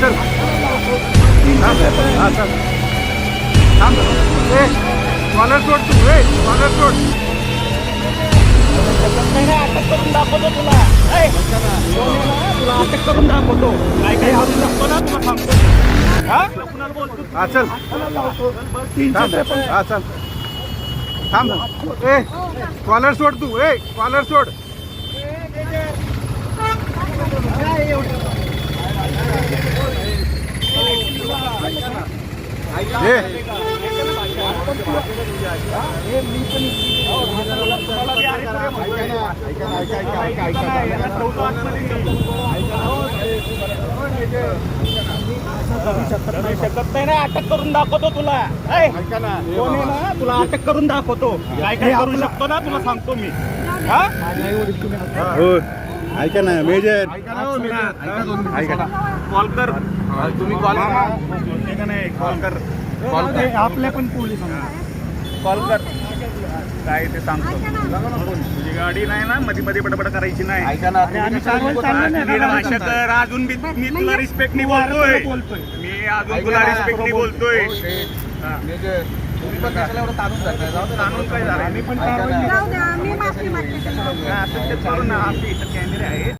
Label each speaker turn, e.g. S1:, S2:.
S1: Sir हां थांब. थांब. ए कॉलर सोड तू ए कॉलर सोड
S2: अटक करून दाखवतो तुला तुला अटक करून दाखवतो काय ना तुला सांगतो कुणाला बोलतो
S1: चल. थांब. चल. थांब. ए कॉलर सोड तू ए कॉलर सोड ए
S2: करू शकत नाही ना अटक करून दाखवतो तुला ऐ, कोण ना तुला अटक करून दाखवतो काय काय करू शकतो ना तुला सांगतो मी हा
S1: हो ऐका ना मेजर
S2: ऐका कॉल कर तुम्ही कॉल का नाही कॉल कर. कॉल कर. आपले पण पोलीस कॉल कर. काय ते सांगतो. तुझी गाडी नाही ना मध्ये मध्ये बडबड करायची नाही.
S1: ऐका ना
S2: नीट भाषा कर अजून मी मी तुला रिस्पेक्टनी बोलतोय. मी अजून तुला रिस्पेक्टनी बोलतोय. हा. ताणून काय झालं?
S3: मी माफी मागते
S2: काय असेल ते करू ना आपली इथं कॅमेरे आहेत